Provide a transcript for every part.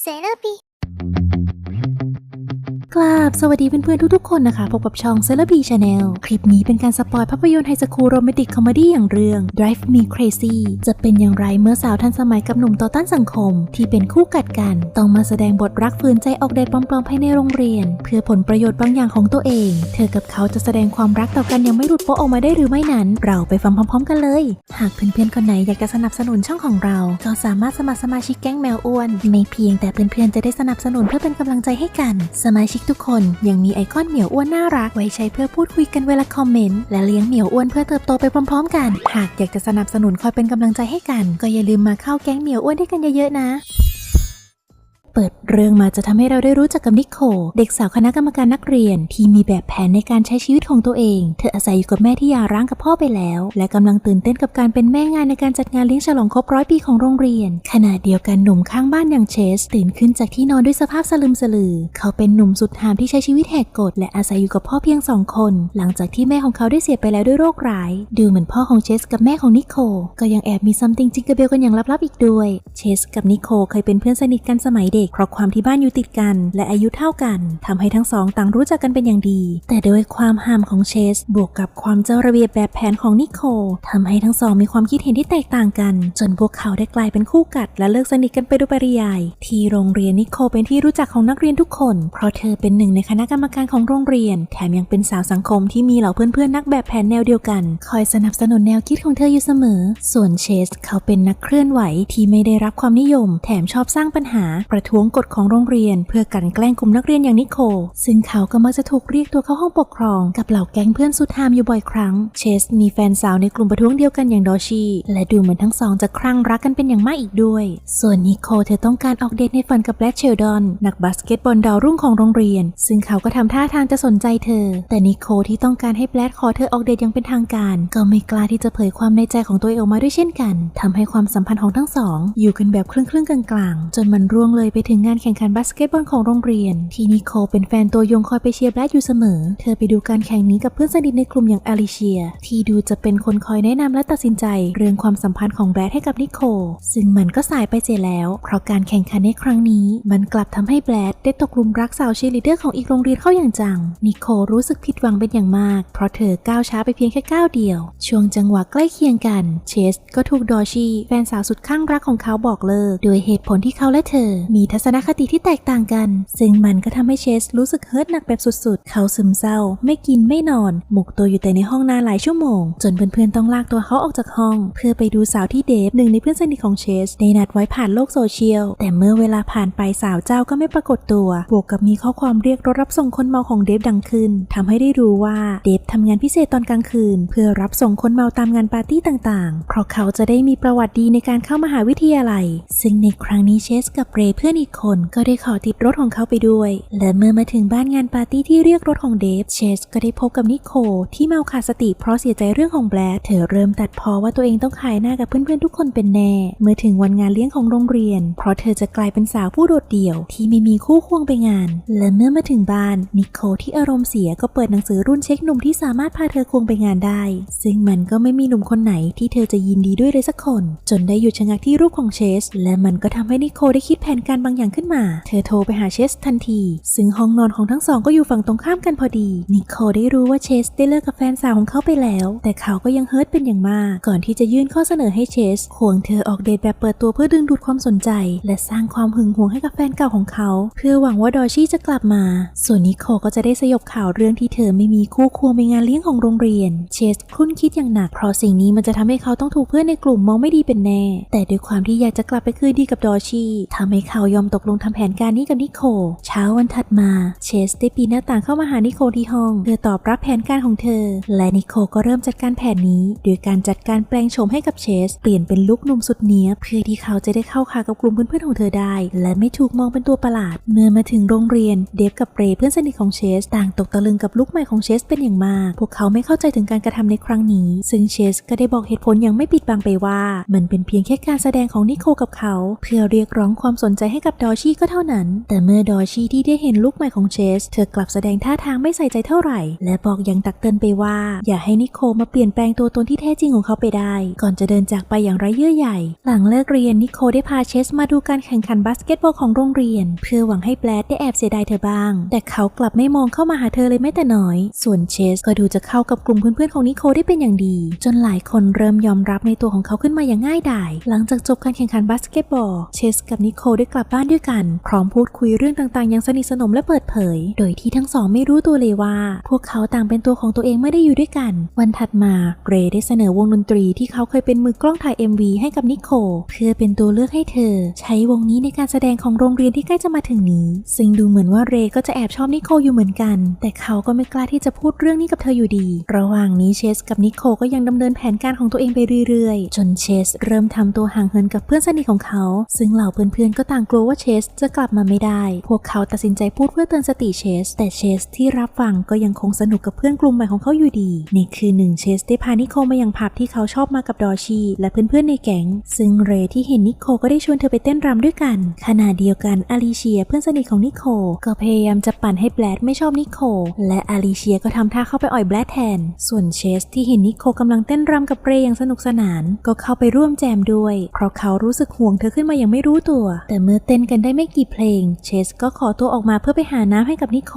เซราปี กราบสวัสดีเพื่อนๆทุกๆคนนะคะ พบกับช่อง c e l e b r i t Channel คลิปนี้เป็นการสปอยภาพยนตร์ไฮสคูลโรแมนติกคอมเมดี้อย่างเรื่อง Drive Me Crazy จะเป็นอย่างไรเมื่อสาวทันสมัยกับหนุ่มต่อต้านสังคม ที่เป็นคู่กัดกัน ต้องมาแสดงบทรักฝืนใจออกเดทปลอมๆภายในโรงเรียน เพื่อผลประโยชน์บางอย่างของตัวเอง เธอกับเขาจะแสดงความรักต่อกันยังไม่หลุดโป๊ะออกมาได้หรือไม่นั้น เราไปฟังพร้อม ๆ กันเลย หากเพื่อนๆคนไหนอยากจะสนับสนุนช่องของเราก็สามารถสมัครสมาชิกแก๊งแมวอ้วนไม่เพียงแต่เพื่อนๆจะได้สนับสนุนเพื่อเป็นกำลังใจให้กันสมาชิกทุกคนยังมีไอคอนเหมียวอ้วนน่ารักไว้ใช้เพื่อพูดคุยกันเวลาคอมเมนต์และเลี้ยงเหมียวอ้วนเพื่อเติบโตไปพร้อม ๆ กัน หากอยากจะสนับสนุนคอยเป็นกำลังใจให้กัน ก็อย่าลืมมาเข้าแก๊งเหมียวอ้วนด้วยกันเยอะๆนะ เปิดเรื่องมาจะทำให้เราได้รู้จักกับนิโค เด็กสาวคณะกรรมการนักเรียน ที่มีแบบแผนในการใช้ชีวิตของตัวเอง เธออาศัยอยู่กับแม่ที่หย่าร้างกับพ่อไปแล้ว และกำลังตื่นเต้นกับการเป็นแม่งานในการจัดงานเลี้ยงฉลองครบร้อยปีของโรงเรียน ขณะเดียวกันหนุ่มข้างบ้านอย่างเชส ตื่นขึ้นจากที่นอนด้วยสภาพสลึมสลือ เขาเป็นหนุ่มสุดหามที่ใช้ชีวิตแหกกฎและอาศัยอยู่กับพ่อเพียงสองคน หลังจากที่แม่ของเขาได้เสียไปแล้วด้วยโรคร้าย ดูเหมือนพ่อของเชสกับแม่ของนิโค ก็ยังแอบมีซัมติงจิงกระเบลกันอย่างลับๆอีกด้วย เชสกับนิโคเคยเป็นเพื่อนสนิทกันสมัยเด็กเพราะความที่บ้านอยู่ติดกันและอายุเท่ากันทำให้ทั้งสองต่างรู้จักกันเป็นอย่างดี แต่โดยความห่ามของเชส บวกกับความเจ้าระเบียบแบบแผนของนิโคทำให้ทั้งสองมีความคิดเห็นที่แตกต่างกัน จนพวกเขาได้กลายเป็นคู่กัด และเลิกสนิทกันไปโดยปริยาย ที่โรงเรียนนิโคเป็นที่รู้จักของนักเรียนทุกคน เพราะเธอเป็นหนึ่งในคณะกรรมการของโรงเรียน แถมยังเป็นสาวสังคมที่มีเหล่าเพื่อนๆนักแบบแผนแนวเดียวกัน คอยสนับสนุนแนวคิดของเธออยู่เสมอ ส่วนเชส เขาเป็นนักเคลื่อนไหวที่ไม่ได้รับความนิยม แถมชอบสร้างปัญหาประทวงกฎของโรงเรียน เพื่อกันแกล้งกลุ่มนักเรียนอย่างนิโค ซึ่งเขาก็มักจะถูกเรียกตัวเข้าห้องปกครอง กับเหล่าแก๊งเพื่อนสุดฮามอยู่บ่อยครั้ง เชสมีแฟนสาวในกลุ่มประท้วงเดียวกันอย่างดอชีและดูเหมือนทั้งสองจะคลั่งรักกันเป็นอย่างมากอีกด้วย ส่วนนิโคเธอต้องการออกเดทในฝันกับแบล็ดเชลดอนนักบาสเกตบอลดาวรุ่งของโรงเรียน ซึ่งเขาก็ทำท่าทางจะสนใจเธอ แต่นิโคที่ต้องการให้แบล็ดขอเธอออกเดทอยังเป็นทางการ ก็ไม่กล้าที่จะเผยความในใจของตัวเองออกมาด้วยเช่นกันทำให้ความสัมพันธ์ของทั้งสองอยู่กันแบบครึ่งๆกลางๆ จนมันร่วงเลยไปถึงงานแข่งขันบาสเกตบอลของโรงเรียน ที่นิโคเป็นแฟนตัวยงคอยไปเชียร์แบล็อยู่เสมอ เธอไปดูการแข่งนี้กับเพื่อนสนิทในกลุ่มอย่างอลิเชีย ที่ดูจะเป็นคนคอยแนะนำและตัดสินใจ เรื่องความสัมพันธ์ของแบล็ให้กับนิโค ซึ่งมันก็สายไปเสียแล้ว เพราะการแข่งขันในครั้งนี้ มันกลับทำให้แบล็ดได้ตกลุมรักสาวเชียร์ลีดเดอร์ของอีกโรงเรียนเข้าอย่างจัง นิโครู้สึกผิดหวังเป็นอย่างมาก เพราะเธอก้าวช้าไปเพียงแค่ก้าวเดียว ช่วงจังหวะใกล้เคียงกัน เชสก็ถูกดอชีแฟนสาวสุดข้างรักของเขาบอกเลิก โดยเหตุผลที่เขาและเธอ มีทัศนคติที่แตกต่างกัน ซึ่งมันก็ทำให้เชสรู้สึกเฮิร์ตหนักแบบสุดๆ เขาซึมเศร้า ไม่กินไม่นอน หมกตัวอยู่แต่ในห้องนานหลายชั่วโมง จนเพื่อนๆต้องลากตัวเขาออกจากห้อง เพื่อไปดูสาวที่เดฟหนึ่งในเพื่อนสนิทของเชสได้นัดไว้ผ่านโลกโซเชียล แต่เมื่อเวลาผ่านไปสาวเจ้าก็ไม่ปรากฏตัว บวกกับมีข้อความเรียกรถรับส่งคนเมาของเดฟดังขึ้นทำให้ได้รู้ว่าเดฟทำงานพิเศษตอนกลางคืน เพื่อรับส่งคนเมาตามงานปาร์ตี้ต่างๆ เพราะเขาจะได้มีประวัติดีในการเข้ามหาวิทยาลัย ซึ่งในครั้งนี้เชสกับเรเพื่อนอีกคนก็ได้ขอติดรถของเขาไปด้วย และเมื่อมาถึงบ้านงานปาร์ตี้ที่เรียกรถของเดฟ เชสก็ได้พบกับนิโคที่เมาขาดสติเพราะเสียใจเรื่องของแบลดเธอเริ่มตัดพอว่าตัวเองต้องขายหน้ากับเพื่อนๆทุกคนเป็นแน่ เมื่อถึงวันงานเลี้ยงของโรงเรียน เพราะเธอจะกลายเป็นสาวผู้โดดเดี่ยวที่ไม่มีคู่ควงไปงาน และเมื่อมาถึงบ้านนิโคที่อารมณ์เสียก็เปิดหนังสือรุ่นเช็คหนุ่มที่สามารถพาเธอควงไปงานได้ ซึ่งมันก็ไม่มีหนุ่มคนไหนที่เธอจะยินดีด้วยเลยสักคน จนได้หยุดชะงักที่รูปของเชส และมันก็ทำให้นิโคได้คิดแผนการบางอย่างขึ้นมา เธอโทรไปหาเชสทันที ซึ่งห้องนอนของทั้งสองก็อยู่ฝั่งตรงข้ามกันพอดี นิโคได้รู้ว่าเชสได้เลิกกับแฟนสาวของเขาไปแล้ว แต่เขาก็ยังเฮิร์ตเป็นอย่างมาก ก่อนที่จะยื่นข้อเสนอให้เชสควงเธอออกเดทแบบเปิดตัวเพื่อดึงดูดความสนใจ และสร้างความหึงหวงให้กับแฟนเก่าของเขา เพื่อหวังว่าดอชี่จะกลับมา ส่วนนิโคก็จะได้สยบข่าวเรื่องที่เธอไม่มีคู่ควงไปงานเลี้ยงของโรงเรียน เชสคุ้นคิดอย่างหนัก เพราะสิ่งนี้มันจะทำให้เขาต้องถูกเพื่อนในกลุ่มมองไม่ดีเป็นแน่ แต่ด้วยความที่อยากจะกลับไปคืนดีกับดอชี่ทำให้เขายอมตกลงทำแผนการนี้กับนิโค เช้าวันถัดมา เชสได้ปีนหน้าต่างเข้ามาหานิโคที่ห้องเพื่อตอบรับแผนการของเธอ และนิโคก็เริ่มจัดการแผนนี้โดยการจัดการแปลงโฉมให้กับเชส เปลี่ยนเป็นลุคหนุ่มสุดเนี้ยเพื่อที่เขาจะได้เข้าขากับกลุ่มเพื่อนๆของเธอได้ และไม่ถูกมองเป็นตัวประหลาด เมื่อมาถึงโรงเรียนเดฟกับเรย์เพื่อนสนิทของเชส ต่างตกตะลึงกับลุคใหม่ของเชสเป็นอย่างมาก พวกเขาไม่เข้าใจถึงการกระทำในครั้งนี้ ซึ่งเชสก็ได้บอกเหตุผลอย่างไม่ปิดบังไปว่า มันเป็นเพียงแค่การแสดงของนิโคกับเขา เพื่อเรียกร้องความสนใจให้กับกับดอชี่ก็เท่านั้น แต่เมื่อดอชี่ที่ได้เห็นลูกใหม่ของเชส เธอกลับแสดงท่าทางไม่ใส่ใจเท่าไหร่ และบอกยังตักเตือนไปว่า อย่าให้นิโคมาเปลี่ยนแปลงตัวตนที่แท้จริงของเขาไปได้ ก่อนจะเดินจากไปอย่างไร้เยื่อใยหลังเลิกเรียนนิโคได้พาเชสมาดูการแข่งขันบาสเกตบอลของโรงเรียน เพื่อหวังให้แบลดได้แอบเสียดายเธอบ้าง แต่เขากลับไม่มองเข้ามาหาเธอเลยแม้แต่น้อย ส่วนเชสก็ดูจะเข้ากับกลุ่มเพื่อนๆของนิโคได้เป็นอย่างดี จนหลายคนเริ่มยอมรับในตัวของเขาขึ้นมาอย่างง่ายดาย หลังจากจบการแข่งขันบาสเกตบอล เชสกับนิโคได้กลับบ้านด้วยกันพร้อมพูดคุยเรื่องต่างๆ อย่างสนิทสนมและเปิดเผย โดยที่ทั้งสองไม่รู้ตัวเลยว่า พวกเขาต่างเป็นตัวของตัวเองไม่ได้อยู่ด้วยกัน วันถัดมาเรย์ได้เสนอวงดนตรีที่เขาเคยเป็นมือกล้องถ่าย MV ให้กับนิโคเพื่อเป็นตัวเลือกให้เธอ ใช้วงนี้ในการแสดงของโรงเรียนที่ใกล้จะมาถึงนี้ ซึ่งดูเหมือนว่าเรย์ก็จะแอบชอบนิโคอยู่เหมือนกัน แต่เขาก็ไม่กล้าที่จะพูดเรื่องนี้กับเธออยู่ดี ระหว่างนี้เชสกับนิโคก็ยังดำเนินแผนการของตัวเองไปเรื่อยๆ จนเชสเริ่มทำตัวห่างเหินกับเพื่อนสนิทของเขา ซึ่งเหล่าเพื่อนๆก็ต่างกลัวว่าเชสจะกลับมาไม่ได้ พวกเขาตัดสินใจพูดเพื่อเตือนสติเชส แต่เชสที่รับฟังก็ยังคงสนุกกับเพื่อนกลุ่มใหม่ของเขาอยู่ดี ในคืนหนึ่งเชสได้พานิโคมายังผับที่เขาชอบมากับดอชี และเพื่อนๆในแก๊ง ซึ่งเรที่เห็นนิโคก็ได้ชวนเธอไปเต้นรำด้วยกัน ขณะเดียวกันอาลิเชียเพื่อนสนิทของนิโคก็พยายามจะปั่นให้แบลดไม่ชอบนิโคและอาลิเชียก็ทำท่าเข้าไปอ่อยแบลดแทน ส่วนเชสที่เห็นนิโคกำลังเต้นรำกับเรย์อย่างสนุกสนาน ก็เข้าไปร่วมแจมด้วย เพราะเขารู้สึกห่วงเธอขึ้นมาอย่างไม่รู้ตัว แต่เมื่อเต้นกันได้ไม่กี่เพลง เชสก็ขอตัวออกมาเพื่อไปหาน้ำให้กับนิโค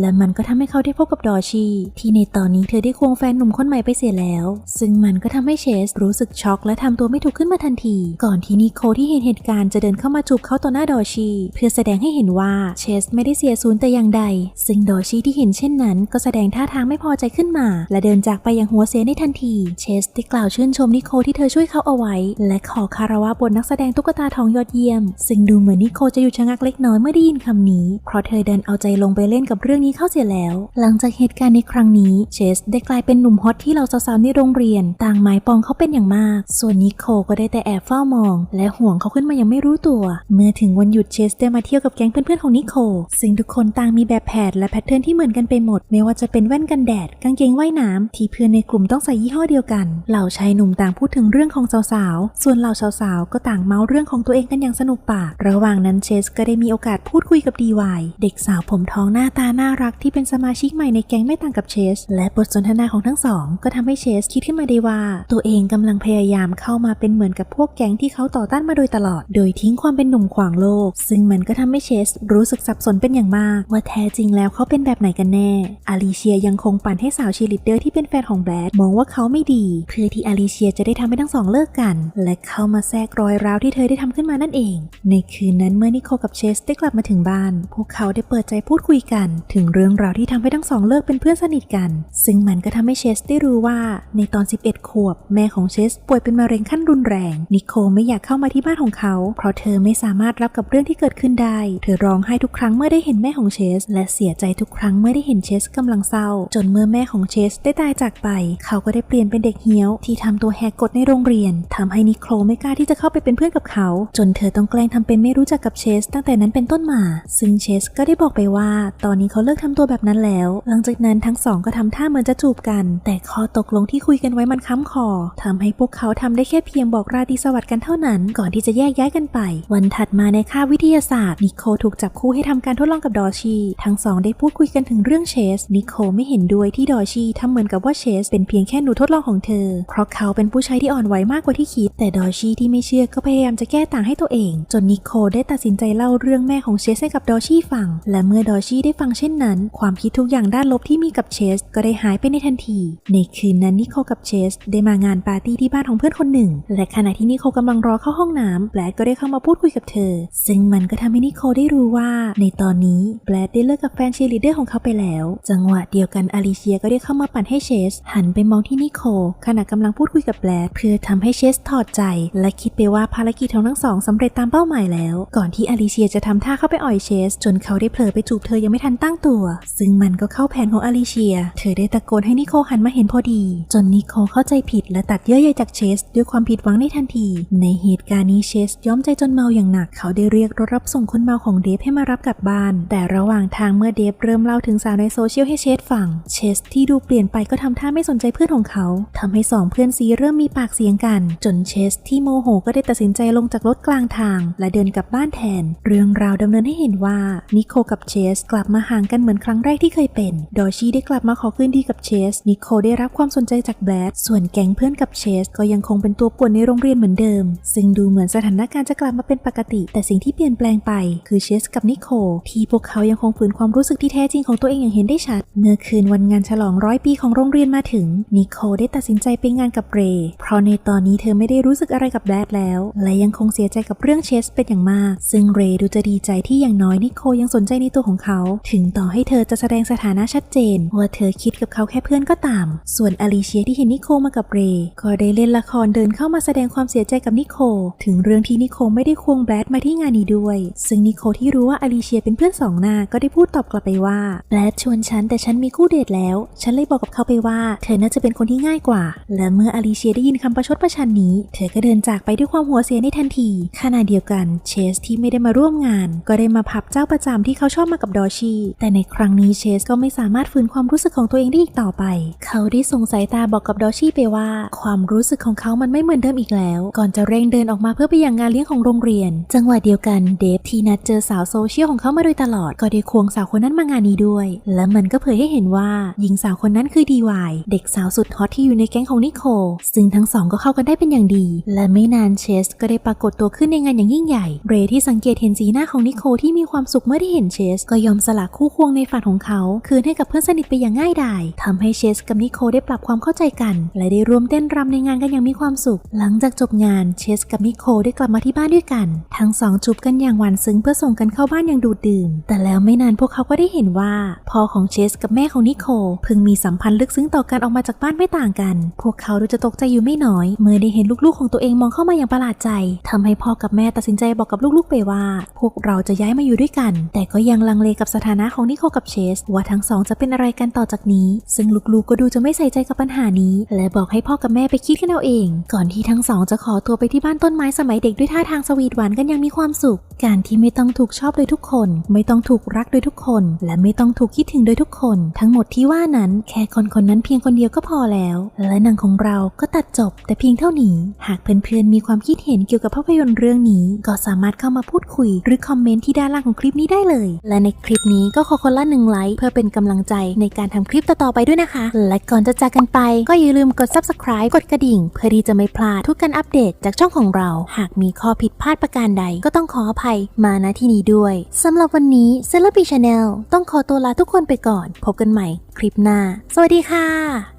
และมันก็ทำให้เขาได้พบกับดอชีที่ในตอนนี้เธอได้ควงแฟนหนุ่มคนใหม่ไปเสียแล้ว ซึ่งมันก็ทำให้เชสรู้สึกช็อกและทำตัวไม่ถูกขึ้นมาทันที ก่อนที่นิโคที่เห็นเหตุการณ์จะเดินเข้ามาจูบเขาต่อหน้าดอชีเพื่อแสดงให้เห็นว่าเชสไม่ได้เสียสูญแต่อย่างใด ซึ่งดอชีที่เห็นเช่นนั้น ก็แสดงท่าทางไม่พอใจขึ้นมา และเดินจากไปอย่างหัวเสียในทันที เชสได้กล่าวชื่นชมนิโคที่เธอช่วยเขาเอาไว้ และขอคารวะบนนักแสดงตุ๊กตาทองยอดเยี่ยม ซึ่งดูเหมือนนิโคจะหยุดชะงักเล็กน้อยเมื่อได้ยินคำนี้ เพราะเธอเดินเอาใจลงไปเล่นกับเรื่องนี้เข้าเสียแล้ว หลังจากเหตุการณ์ในครั้งนี้ เชสได้กลายเป็นหนุ่มฮอตที่เราสาวๆในโรงเรียน ต่างหมายปองเขาเป็นอย่างมาก ส่วนนิโคก็ได้แต่แอบเฝ้ามอง และห่วงเขาขึ้นมายังไม่รู้ตัว เมื่อถึงวันหยุดเชสได้มาเที่ยวกับแก๊งเพื่อนๆของนิโค ซึ่งทุกคนต่างมีแบบแผนและแพทเทิร์นที่เหมือนกันไปหมด ไม่ว่าจะเป็นแว่นกันแดด กางเกงว่ายน้ำที่เพื่อนในกลุ่มต้องใส่ยี่ห้อเดียวกัน เหล่าชายหนุ่มต่างพูดถึงเรื่องของสาวๆ ส่วนเหล่าสาวๆ ก็ต่างเมาเรื่องของตัวเองกันอย่างสนุกปากระหว่างบางนั้นเชสก็ได้มีโอกาสพูดคุยกับดีวายเด็กสาวผมทองหน้าตาน่ารักที่เป็นสมาชิกใหม่ในแก๊งไม่ต่างกับเชส และบทสนทนาของทั้งสอง ก็ทำให้เชสคิดขึ้นมาได้ว่า ตัวเองกำลังพยายามเข้ามาเป็นเหมือนกับพวกแก๊งที่เขาต่อต้านมาโดยตลอด โดยทิ้งความเป็นหนุ่มขวางโลก ซึ่งมันก็ทำให้เชสรู้สึกสับสนเป็นอย่างมาก ว่าแท้จริงแล้วเขาเป็นแบบไหนกันแน่ อาลิเชียยังคงปั่นให้สาวเชียร์ลีดเดอร์ที่เป็นแฟนของแบรดมองว่าเขาไม่ดี เพื่อที่อาลิเชียจะได้ทำให้ทั้งสองเลิกกัน และเข้ามาแทรกรอยร้าวที่เธอได้ทำขึ้นมานั่นเอง ในคืนนั้นเมื่อนิโคกับเชสได้กลับมาถึงบ้าน พวกเขาได้เปิดใจพูดคุยกัน ถึงเรื่องราวที่ทำให้ทั้งสองเลิกเป็นเพื่อนสนิทกัน ซึ่งมันก็ทำให้เชสได้รู้ว่าในตอน 11 ขวบ แม่ของเชสป่วยเป็นมะเร็งขั้นรุนแรง นิโคไม่อยากเข้ามาที่บ้านของเขา เพราะเธอไม่สามารถรับกับเรื่องที่เกิดขึ้นได้ เธอร้องไห้ทุกครั้งเมื่อได้เห็นแม่ของเชส และเสียใจทุกครั้งเมื่อได้เห็นเชสกำลังเศร้า จนเมื่อแม่ของเชสได้ตายจากไป เขาก็ได้เปลี่ยนเป็นเด็กเหี้ยวที่ทำตัวแหกกฎในโรงเรียนทำให้นิโคไม่กล้าที่จะเข้าไปเป็นเพื่อนกับเขา จนเธอต้องแกล้งทำเป็นไม่รู้จักกับเชสตั้งแต่นั้นเป็นต้นมา ซึ่งเชสก็ได้บอกไปว่า ตอนนี้เขาเลิกทำตัวแบบนั้นแล้ว หลังจากนั้นทั้งสองก็ทำท่าเหมือนจะจูบกัน แต่ข้อตกลงที่คุยกันไว้มันค้ำคอทำให้พวกเขาทำได้แค่เพียงบอกราตรีสวัสดิ์กันเท่านั้น ก่อนที่จะแยกย้ายกันไป วันถัดมาในคาบวิทยาศาสตร์ นิโคถูกจับคู่ให้ทำการทดลองกับดอชีทั้งสองได้พูดคุยกันถึงเรื่องเชส นิโคไม่เห็นด้วยที่ดอชีทำเหมือนกับว่าเชส เป็นเพียงแค่หนูทดลองของเธอ เพราะเขาเป็นผู้ชายที่อ่อนไหวมากกว่าที่คิด แต่ดอชีที่ไม่เชื่อก็พยายามจะแก้ต่างให้ตัวเอง จนนิโคได้ตัดสินใจเล่าเรื่องแม่ของเชสให้กับดอชี่ฟัง และเมื่อดอชี่ได้ฟังเช่นนั้น ความคิดทุกอย่างด้านลบที่มีกับเชสก็ได้หายไปในทันที ในคืนนั้นนิโคกับเชสได้มางานปาร์ตี้ที่บ้านของเพื่อนคนหนึ่ง และขณะที่นิโคกำลังรอเข้าห้องน้ำแบลดก็ได้เข้ามาพูดคุยกับเธอ ซึ่งมันก็ทำให้นิโคได้รู้ว่า ในตอนนี้แบลดได้เลิกกับแฟนเชียร์ลีดเดอร์ของเขาไปแล้ว จังหวะเดียวกันอลิเชียก็ได้เข้ามาปั่นให้เชส หันไปมองที่นิโคขณะกำลังพูดคุยกับแบลดเพื่อทำให้เชสถอดใจ และคิดไปว่าภารกิจของทั้งสองสำเร็จตามเป้าหมายแล้วก่อนที่อลิเชียจะทำท่าเข้าไปอ่อยเชส จนเขาได้เผลอไปจูบเธอยังไม่ทันตั้งตัว ซึ่งมันก็เข้าแผนของอลิเชีย เธอได้ตะโกนให้นิโคหันมาเห็นพอดี จนนิโคเข้าใจผิดและตัดเยื่อใยจากเชส ด้วยความผิดหวังในทันที ในเหตุการณ์นี้เชสย้อมใจจนเมาอย่างหนัก เขาได้เรียกรถรับส่งคนเมาของเดฟให้มารับกลับบ้าน แต่ระหว่างทางเมื่อเดฟเริ่มเล่าถึงสาวในโซเชียลให้เชสฟัง เชสที่ดูเปลี่ยนไปก็ทำท่าไม่สนใจเพื่อนของเขาทำให้สองเพื่อนซีเริ่มมีปากเสียงกัน จนเชสที่โมโหก็ได้ตัดสินใจลงจากรถกลางทาง และเดินกลับบบ้านแทน เรื่องราวดำเนินให้เห็นว่านิโคกับเชสกลับมาห่างกันเหมือนครั้งแรกที่เคยเป็น ดอชีได้กลับมาขอคืนดีกับเชส นิโคได้รับความสนใจจากแบดส่วนแก๊งเพื่อนกับเชส ก็ยังคงเป็นตัวป่วนในโรงเรียนเหมือนเดิม ซึ่งดูเหมือนสถานการณ์จะกลับมาเป็นปกติ แต่สิ่งที่เปลี่ยนแปลงไป คือเชสกับนิโคที่พวกเขายังคงฝืนความรู้สึกที่แท้จริงของตัวเองอย่างเห็นได้ชัด เมื่อคืนวันงานฉลองร้อยปีของโรงเรียนมาถึง นิโคได้ตัดสินใจไปงานกับเรย์เพราะในตอนนี้เธอไม่ได้รู้สึกอะไรกับแบดแล้ว และยังคงเสียใจกับเรื่องเชสเป็นอย่างมากซึ่งเรย์ดูจะดีใจที่อย่างน้อยนิโคยังสนใจในตัวของเขา ถึงต่อให้เธอจะแสดงสถานะชัดเจน ว่าเธอคิดกับเขาแค่เพื่อนก็ตาม ส่วนอลิเชียที่เห็นนิโคมากับเรย์ก็ได้เล่นละครเดินเข้ามาแสดงความเสียใจกับนิโค ถึงเรื่องที่นิโคไม่ได้ควงแบดมาที่งานนี้ด้วย ซึ่งนิโคที่รู้ว่าอลิเชียเป็นเพื่อนสองหน้าก็ได้พูดตอบกลับไปว่าแบดชวนฉันแต่ฉันมีคู่เดทแล้ว ฉันเลยบอกกับเขาไปว่า เธอน่าจะเป็นคนที่ง่ายกว่า และเมื่ออลิเชียได้ยินคำประชดประชันนี้ เธอก็เดินจากไปด้วยความหัวเสียในทันทีขณะเดียวกันเชสที่ไม่ได้มาร่วมงาน ก็ได้มาพับเจ้าประจำที่เขาชอบมากับดอชีแต่ในครั้งนี้เชสก็ไม่สามารถฝืนความรู้สึกของตัวเองได้อีกต่อไป เขาได้ส่งสายตาบอกกับดอชีไปว่า ความรู้สึกของเขามันไม่เหมือนเดิมอีกแล้ว ก่อนจะเร่งเดินออกมาเพื่อไปยังงานเลี้ยงของโรงเรียน จังหวะเดียวกันเดฟที่นัดเจอสาวโซเชียลของเขามาโดยตลอด ก็ได้ควงสาวคนนั้นมางานนี้ด้วย และมันก็เผยให้เห็นว่าหญิงสาวคนนั้นคือดีวายเด็กสาวสุดฮอตที่อยู่ในแก๊งของนิโคลซึ่งทั้งสองก็เข้ากันได้เป็นอย่างดี และไม่นานเชสก็ได้ปรากฏตัวขึ้นในงานอย่างยิ่งใหญ่เรย์ที่สังเกตเห็นสีหน้าของนิโคลที่มีความสุขเมื่อได้เห็นเชส ก็ยอมสละคู่ควงในฝันของเขา คืนให้กับเพื่อนสนิทไปอย่างง่ายดายทำให้เชสกับนิโคลได้ปรับความเข้าใจกัน และได้ร่วมเต้นรำในงานกันอย่างมีความสุข หลังจากจบงานเชสกับนิโคลได้กลับมาที่บ้านด้วยกัน ทั้งสองจูบกันอย่างหวานซึ้งเพื่อส่งกันเข้าบ้านอย่างดูดดื่ม แต่แล้วไม่นานพวกเขาก็ได้เห็นว่าพ่อของเชสกับแม่ของนิโคลเพิ่งมีสัมพันธ์ลึกซึ้งต่อกันออกมาจากบ้านไม่ต่างกัน พวกเขาดูจะตกใจอยู่ไม่น้อย เมื่อได้เห็นลูกๆของตัวเองมองเข้ามาอย่างประหลาดใจทำให้พ่อกับแม่ตัดสินใจบอกกับลูกๆไปว่า พวกเราจะย้ายมาอยู่ด้วยกัน แต่ก็ยังลังเลกับสถานะของนิโคลกับเชส ว่าทั้งสองจะเป็นอะไรกันต่อจากนี้ ซึ่งลูกๆก็ดูจะไม่ใส่ใจกับปัญหานี้ และบอกให้พ่อกับแม่ไปคิดกันเอาเอง ก่อนที่ทั้งสองจะขอตัวไปที่บ้านต้นไม้สมัยเด็กด้วยท่าทางสวีทหวานกันยังมีความสุข การที่ไม่ต้องถูกชอบโดยทุกคน ไม่ต้องถูกรักโดยทุกคน และไม่ต้องถูกคิดถึงโดยทุกคน ทั้งหมดที่ว่านั้นแค่คนคนนั้นเพียงคนเดียวก็พอแล้ว และหนังของเราก็ตัดจบ แต่เพียงเท่านี้ หากเพื่อนๆมีความคิดเห็นเกี่ยวกับภาพยนตร์เรื่องนี้ก็สามารถเข้ามาพูดคุย หรือคอมเมนต์ที่ด้านล่างของคลิปนี้ได้เลย และในคลิปนี้ก็ขอคนละหนึ่งไลค์เพื่อเป็นกำลังใจในการทำคลิปต่อๆไปด้วยนะคะ และก่อนจะจากกันไป ก็อย่าลืมกด subscribe กดกระดิ่ง เพื่อที่จะไม่พลาดทุกการอัปเดตจากช่องของเรา หากมีข้อผิดพลาดประการใด ก็ต้องขออภัยมาณที่นี้ด้วยสำหรับวันนี้เซเลบีชาแนลต้องขอตัวลาทุกคนไปก่อน พบกันใหม่คลิปหน้า สวัสดีค่ะ